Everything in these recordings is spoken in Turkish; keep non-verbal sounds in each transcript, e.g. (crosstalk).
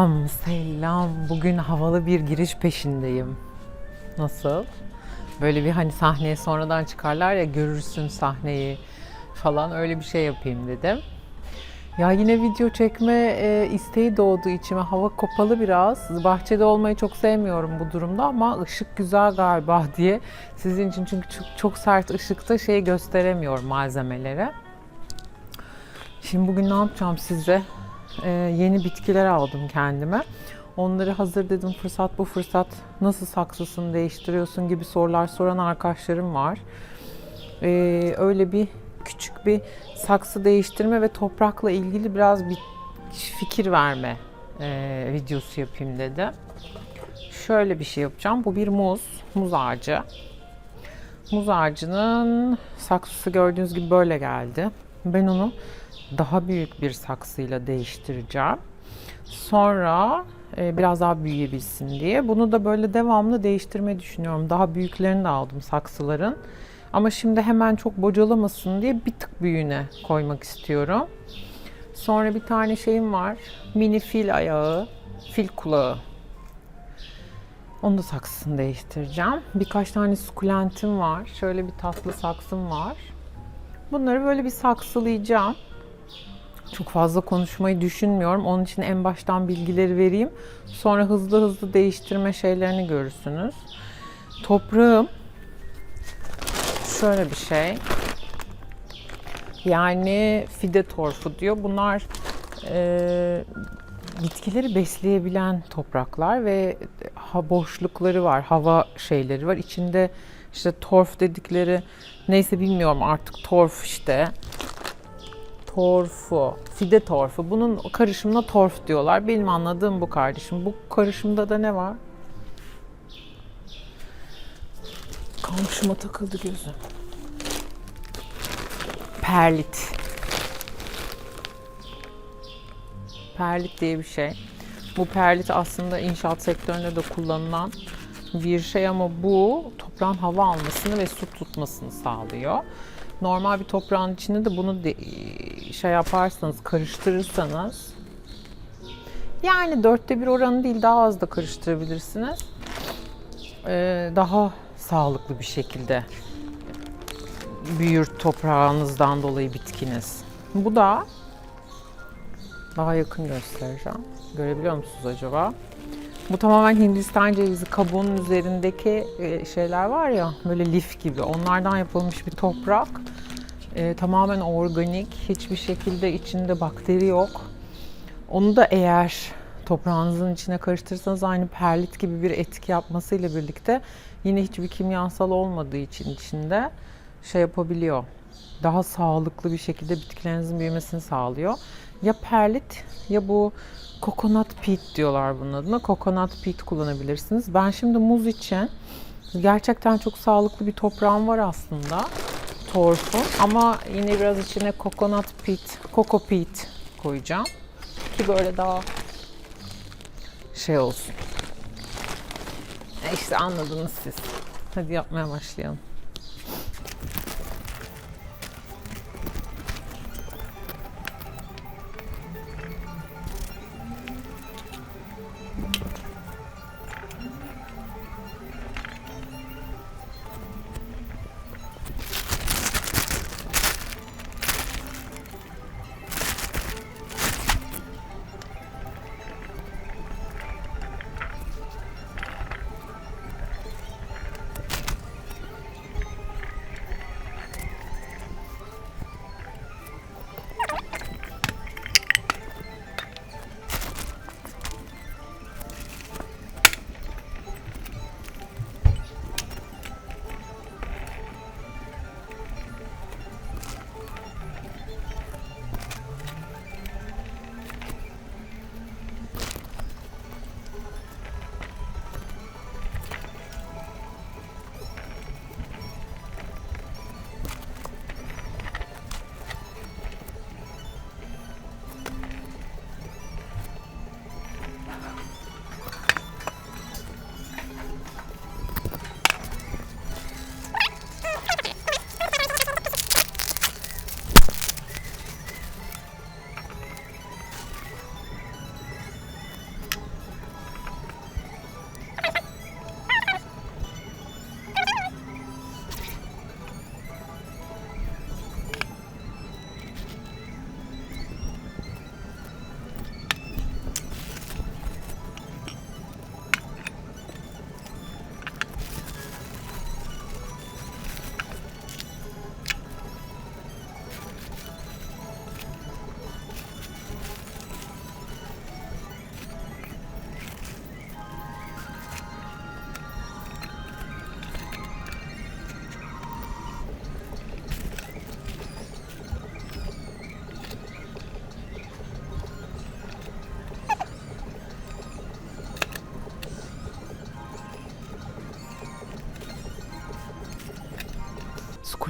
Selam, selam. Bugün havalı bir giriş peşindeyim. Nasıl? Böyle bir hani sahneye sonradan çıkarlar ya görürsün sahneyi falan öyle bir şey yapayım dedim. Ya yine video çekme e, isteği doğdu içime. Hava kapalı biraz. Bahçede olmayı çok sevmiyorum bu durumda ama ışık güzel galiba (laughs) diye sizin için çünkü çok, çok sert ışıkta şey gösteremiyorum malzemelere. Şimdi bugün ne yapacağım size? Ee, yeni bitkiler aldım kendime. Onları hazır dedim fırsat bu fırsat nasıl saksısını değiştiriyorsun gibi sorular soran arkadaşlarım var. Ee, öyle bir küçük bir saksı değiştirme ve toprakla ilgili biraz bir fikir verme e, videosu yapayım dedi. Şöyle bir şey yapacağım. Bu bir muz, muz ağacı. Muz ağacının saksısı gördüğünüz gibi böyle geldi. Ben onu daha büyük bir saksıyla değiştireceğim. Sonra e, biraz daha büyüyebilsin diye. Bunu da böyle devamlı değiştirmeyi düşünüyorum. Daha büyüklerini de aldım saksıların. Ama şimdi hemen çok bocalamasın diye bir tık büyüğüne koymak istiyorum. Sonra bir tane şeyim var. Mini fil ayağı, fil kulağı. Onu da saksısını değiştireceğim. Birkaç tane sukulentim var. Şöyle bir tatlı saksım var. Bunları böyle bir saksılayacağım. Çok fazla konuşmayı düşünmüyorum. Onun için en baştan bilgileri vereyim. Sonra hızlı hızlı değiştirme şeylerini görürsünüz. Toprağım şöyle bir şey. Yani fide torfu diyor. Bunlar e, bitkileri besleyebilen topraklar ve ha boşlukları var, hava şeyleri var. İçinde işte torf dedikleri neyse bilmiyorum artık torf işte torfu, fide torfu. Bunun karışımına torf diyorlar. Benim anladığım bu kardeşim. Bu karışımda da ne var? Komşuma takıldı gözüm. Perlit. Perlit diye bir şey. Bu perlit aslında inşaat sektöründe de kullanılan bir şey ama bu toprağın hava almasını ve su tutmasını sağlıyor. Normal bir toprağın içinde de bunu de, şey yaparsanız, karıştırırsanız yani dörtte bir oranı değil daha az da karıştırabilirsiniz. Ee, daha sağlıklı bir şekilde büyür toprağınızdan dolayı bitkiniz. Bu da daha yakın göstereceğim. Görebiliyor musunuz acaba? Bu tamamen Hindistan cevizi kabuğunun üzerindeki e, şeyler var ya böyle lif gibi onlardan yapılmış bir toprak. E, tamamen organik, hiçbir şekilde içinde bakteri yok. Onu da eğer toprağınızın içine karıştırırsanız aynı perlit gibi bir etki yapmasıyla birlikte yine hiçbir kimyasal olmadığı için içinde şey yapabiliyor. Daha sağlıklı bir şekilde bitkilerinizin büyümesini sağlıyor. Ya perlit ya bu Coconut peat diyorlar bunun adına. Coconut peat kullanabilirsiniz. Ben şimdi muz için gerçekten çok sağlıklı bir toprağım var aslında. Torfun. Ama yine biraz içine coconut peat, coco peat koyacağım. Ki böyle daha şey olsun. E işte anladınız siz. Hadi yapmaya başlayalım.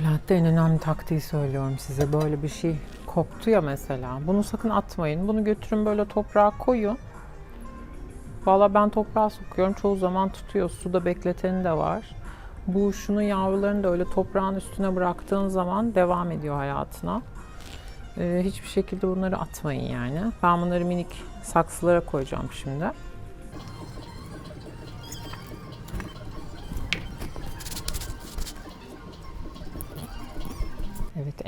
Sukulentte en önemli taktiği söylüyorum size. Böyle bir şey koptu ya mesela. Bunu sakın atmayın. Bunu götürün böyle toprağa koyun. Valla ben toprağa sokuyorum. Çoğu zaman tutuyor. Suda bekleteni de var. Bu şunun yavrularını da öyle toprağın üstüne bıraktığın zaman devam ediyor hayatına. Ee, hiçbir şekilde bunları atmayın yani. Ben bunları minik saksılara koyacağım şimdi.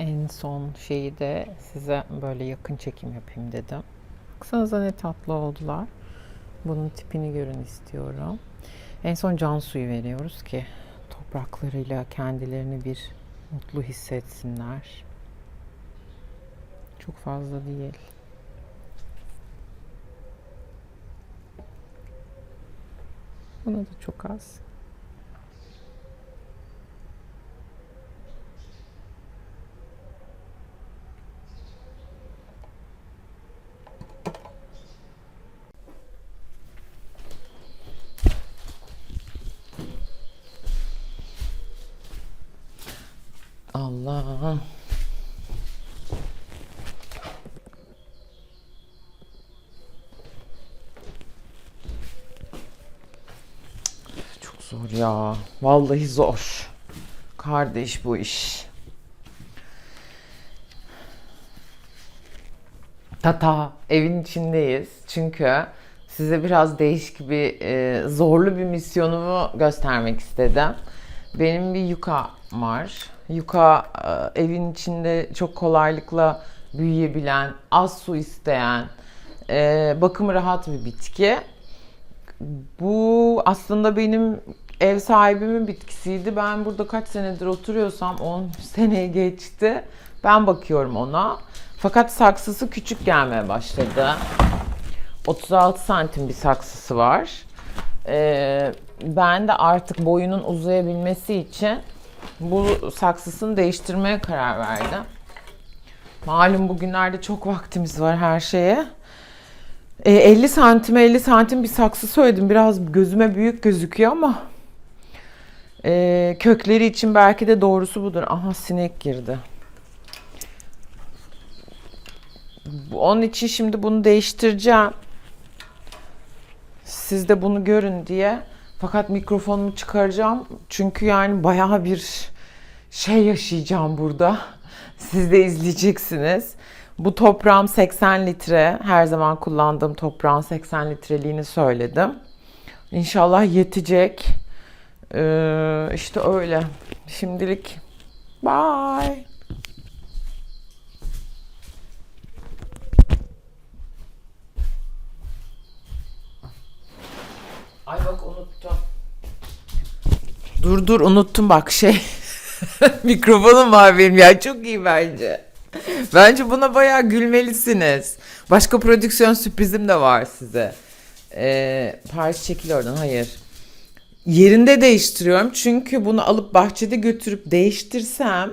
En son şeyi de size böyle yakın çekim yapayım dedim. Baksanıza ne tatlı oldular. Bunun tipini görün istiyorum. En son can suyu veriyoruz ki topraklarıyla kendilerini bir mutlu hissetsinler. Çok fazla değil. Buna da çok az. Allah. Çok zor ya. Vallahi zor. Kardeş bu iş. Tata evin içindeyiz. Çünkü size biraz değişik bir e, zorlu bir misyonumu göstermek istedim. Benim bir yuka var. Yuka e, evin içinde çok kolaylıkla büyüyebilen, az su isteyen, e, bakımı rahat bir bitki. Bu aslında benim ev sahibimin bitkisiydi. Ben burada kaç senedir oturuyorsam 10 (laughs) seneye geçti. Ben bakıyorum ona. Fakat saksısı küçük gelmeye başladı. 36 santim bir saksısı var. Ee, ben de artık boyunun uzayabilmesi için bu saksısını değiştirmeye karar verdim. Malum bugünlerde çok vaktimiz var her şeye. Ee, 50 santim 50 santim bir saksı söyledim. Biraz gözüme büyük gözüküyor ama ee, kökleri için belki de doğrusu budur. Aha sinek girdi. Onun için şimdi bunu değiştireceğim. Siz de bunu görün diye. Fakat mikrofonumu çıkaracağım. Çünkü yani bayağı bir şey yaşayacağım burada. (laughs) Siz de izleyeceksiniz. Bu toprağım 80 litre. Her zaman kullandığım toprağın 80 litreliğini söyledim. İnşallah yetecek. Ee, işte öyle. Şimdilik bye. Ay bak unuttum. Dur dur unuttum bak şey. (laughs) Mikrofonum var benim ya çok iyi bence. Bence buna bayağı gülmelisiniz. Başka prodüksiyon sürprizim de var size. Ee, Paris çekil oradan hayır. Yerinde değiştiriyorum çünkü bunu alıp bahçede götürüp değiştirsem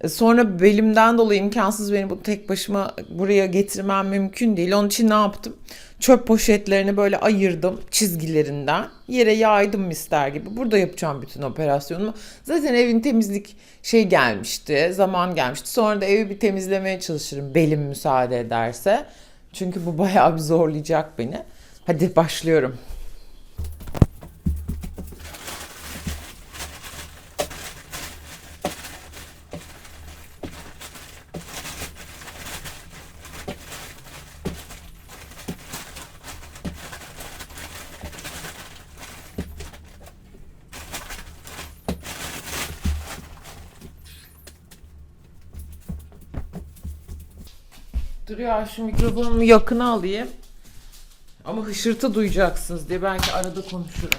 e, sonra belimden dolayı imkansız beni bu tek başıma buraya getirmem mümkün değil. Onun için ne yaptım? Çöp poşetlerini böyle ayırdım çizgilerinden. Yere yaydım mister gibi. Burada yapacağım bütün operasyonumu. Zaten evin temizlik şey gelmişti. Zaman gelmişti. Sonra da evi bir temizlemeye çalışırım. Belim müsaade ederse. Çünkü bu bayağı bir zorlayacak beni. Hadi başlıyorum. Ya şu mikrofonumu yakına alayım. Ama hışırtı duyacaksınız diye belki arada konuşurum.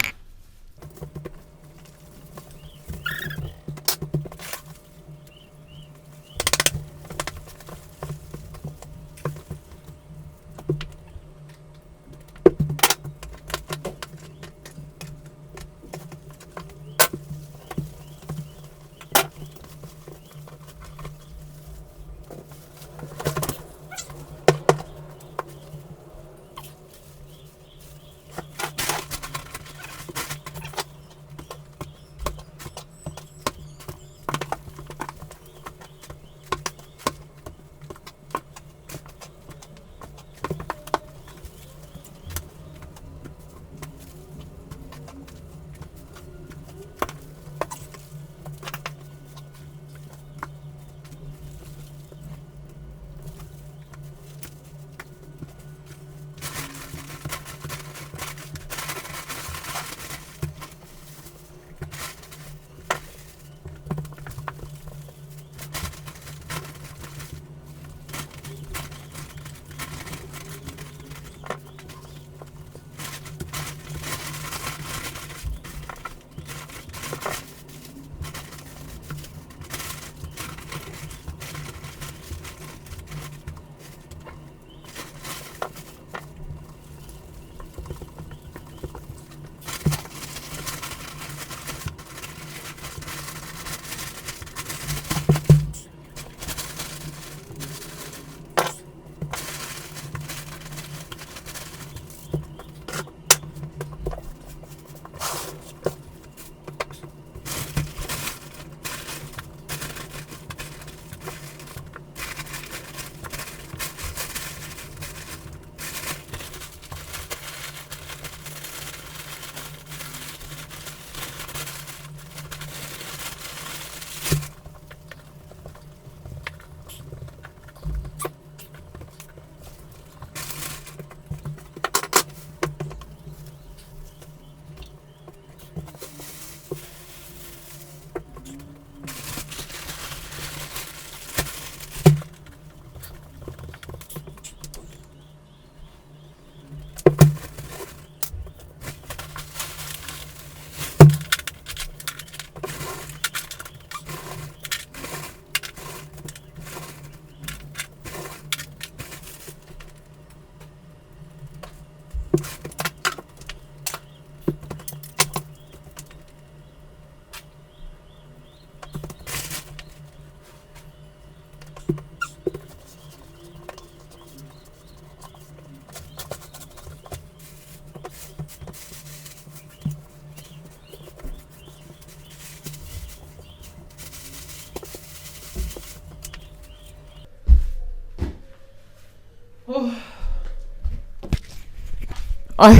Ay.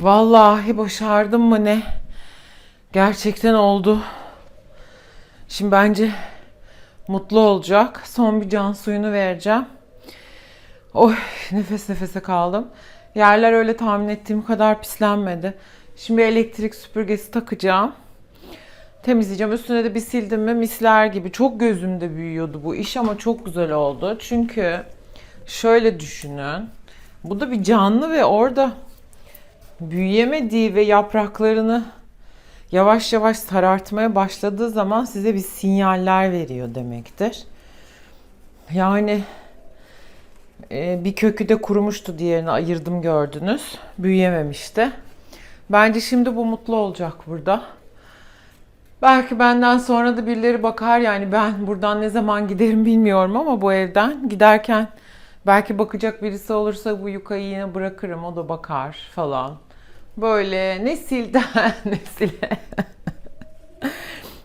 Vallahi başardım mı ne? Gerçekten oldu. Şimdi bence mutlu olacak. Son bir can suyunu vereceğim. Oy nefes nefese kaldım. Yerler öyle tahmin ettiğim kadar pislenmedi. Şimdi elektrik süpürgesi takacağım. Temizleyeceğim. Üstüne de bir sildim mi misler gibi. Çok gözümde büyüyordu bu iş ama çok güzel oldu. Çünkü şöyle düşünün. Bu da bir canlı ve orada büyüyemediği ve yapraklarını yavaş yavaş sarartmaya başladığı zaman size bir sinyaller veriyor demektir. Yani e, bir kökü de kurumuştu diğerini ayırdım gördünüz. Büyüyememişti. Bence şimdi bu mutlu olacak burada. Belki benden sonra da birileri bakar yani ben buradan ne zaman giderim bilmiyorum ama bu evden giderken belki bakacak birisi olursa bu yukayı yine bırakırım o da bakar falan. Böyle nesilden (laughs) nesile.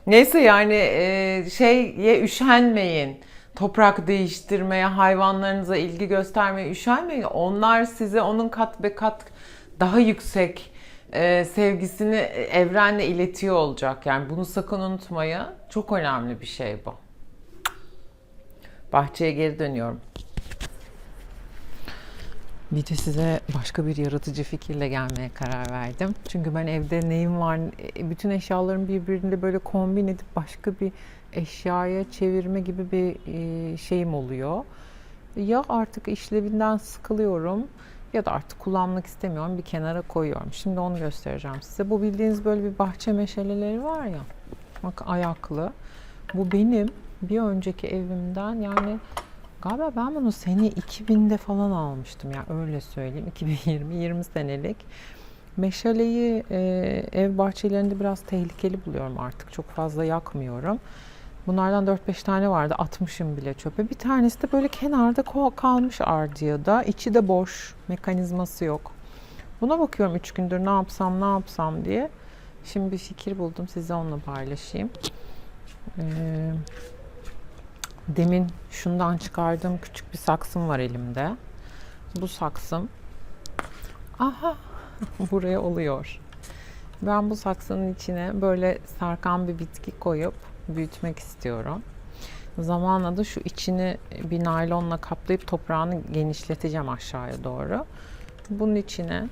Neyse yani e, şeye üşenmeyin. Toprak değiştirmeye, hayvanlarınıza ilgi göstermeye üşenmeyin. Onlar size onun kat be kat daha yüksek e, sevgisini evrenle iletiyor olacak. Yani bunu sakın unutmayın. Çok önemli bir şey bu. Bahçeye geri dönüyorum. Bir de size başka bir yaratıcı fikirle gelmeye karar verdim. Çünkü ben evde neyim var, e, bütün eşyalarımı birbirinde böyle kombin edip başka bir eşyaya çevirme gibi bir e, şeyim oluyor. Ya artık işlevinden sıkılıyorum ya da artık kullanmak istemiyorum bir kenara koyuyorum. Şimdi onu göstereceğim size. Bu bildiğiniz böyle bir bahçe meşaleleri var ya. Bak ayaklı. Bu benim bir önceki evimden yani galiba ben bunu sene 2000'de falan almıştım. Yani öyle söyleyeyim. (laughs) 2020 20 senelik. Meşaleyi e, ev bahçelerinde biraz tehlikeli buluyorum artık. Çok fazla yakmıyorum. Bunlardan 4-5 tane vardı. Atmışım bile çöpe. Bir tanesi de böyle kenarda kalmış ardiyada. İçi de boş. Mekanizması yok. Buna bakıyorum 3 gündür ne yapsam ne yapsam diye. Şimdi bir fikir buldum. Size onunla paylaşayım. Ee, demin şundan çıkardığım küçük bir saksım var elimde. Bu saksım aha (laughs) buraya oluyor. Ben bu saksının içine böyle sarkan bir bitki koyup büyütmek istiyorum. Zamanla da şu içini bir naylonla kaplayıp toprağını genişleteceğim aşağıya doğru. Bunun içine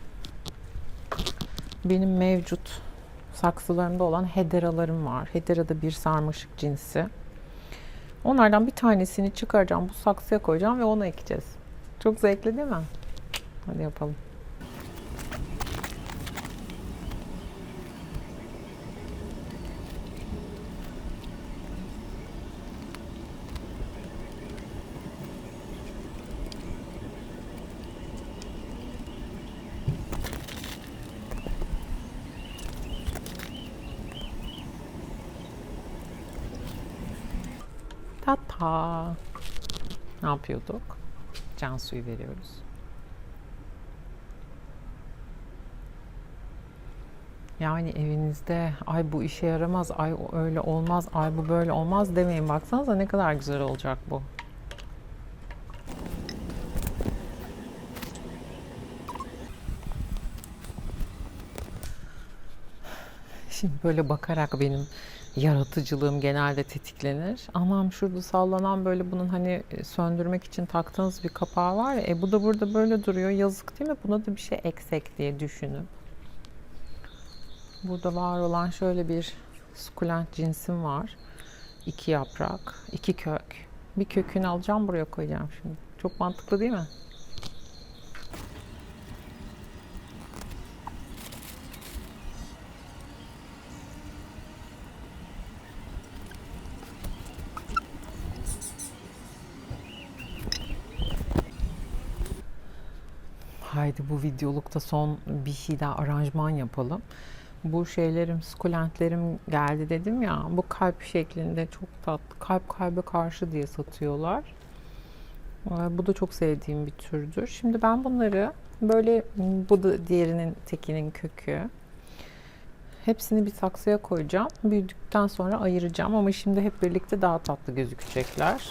benim mevcut saksılarımda olan hederalarım var. Hedera da bir sarmaşık cinsi. Onlardan bir tanesini çıkaracağım, bu saksıya koyacağım ve onu ekeceğiz. Çok zevkli değil mi? Hadi yapalım. Tata. Ne yapıyorduk? Can suyu veriyoruz. Yani evinizde ay bu işe yaramaz, ay öyle olmaz, ay bu böyle olmaz demeyin. Baksanıza ne kadar güzel olacak bu. Şimdi böyle bakarak benim yaratıcılığım genelde tetiklenir. Anam şurada sallanan böyle bunun hani e, söndürmek için taktığınız bir kapağı var ya. E bu da burada böyle duruyor. Yazık değil mi? Buna da bir şey eksek diye düşünün. Burada var olan şöyle bir sukulent cinsim var. İki yaprak, iki kök. Bir kökünü alacağım buraya koyacağım şimdi. Çok mantıklı değil mi? Haydi bu videolukta son bir şey daha aranjman yapalım. Bu şeylerim, sukulentlerim geldi dedim ya. Bu kalp şeklinde çok tatlı. Kalp kalbe karşı diye satıyorlar. Ee, Bu da çok sevdiğim bir türdür. Şimdi ben bunları böyle bu da diğerinin tekinin kökü. Hepsini bir saksıya koyacağım. Büyüdükten sonra ayıracağım ama şimdi hep birlikte daha tatlı gözükecekler.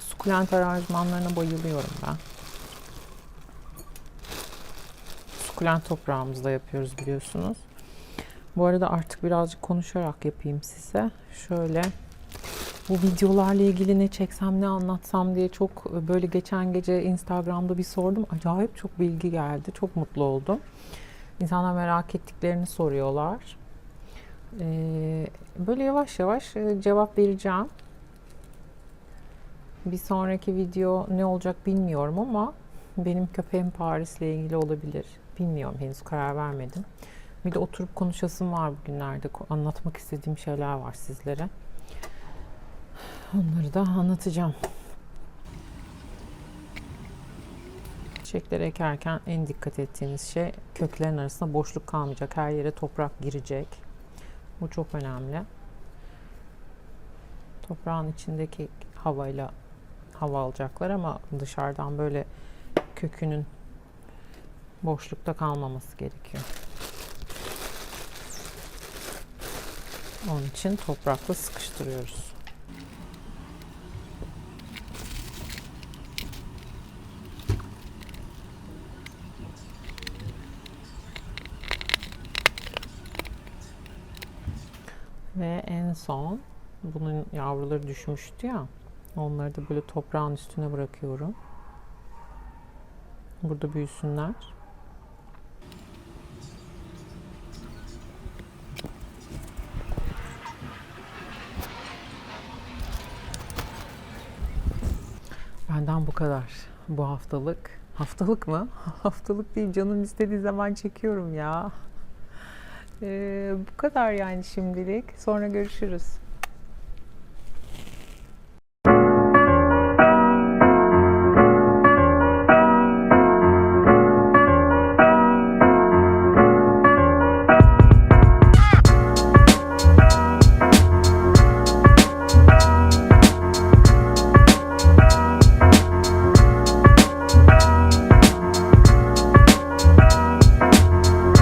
Sukulent aranjmanlarına bayılıyorum ben. Sukulent toprağımızda yapıyoruz biliyorsunuz. Bu arada artık birazcık konuşarak yapayım size. Şöyle bu videolarla ilgili ne çeksem ne anlatsam diye çok böyle geçen gece Instagram'da bir sordum. Acayip çok bilgi geldi. Çok mutlu oldum. İnsanlar merak ettiklerini soruyorlar. Böyle yavaş yavaş e, cevap vereceğim. Bir sonraki video ne olacak bilmiyorum ama benim köpeğim Paris'le ilgili olabilir. Bilmiyorum henüz karar vermedim. Bir de oturup konuşasım var bugünlerde. Anlatmak istediğim şeyler var sizlere. Onları da anlatacağım. Çiçekleri ekerken en dikkat ettiğimiz şey köklerin arasında boşluk kalmayacak. Her yere toprak girecek. Bu çok önemli. Toprağın içindeki havayla hava alacaklar ama dışarıdan böyle kökünün boşlukta kalmaması gerekiyor. Onun için toprakla sıkıştırıyoruz. Ve en son bunun yavruları düşmüştü ya. Onları da böyle toprağın üstüne bırakıyorum. Burada büyüsünler. Benden bu kadar bu haftalık. Haftalık mı? (laughs) haftalık değil canım istediği zaman çekiyorum ya. Ee, bu kadar yani şimdilik. Sonra görüşürüz.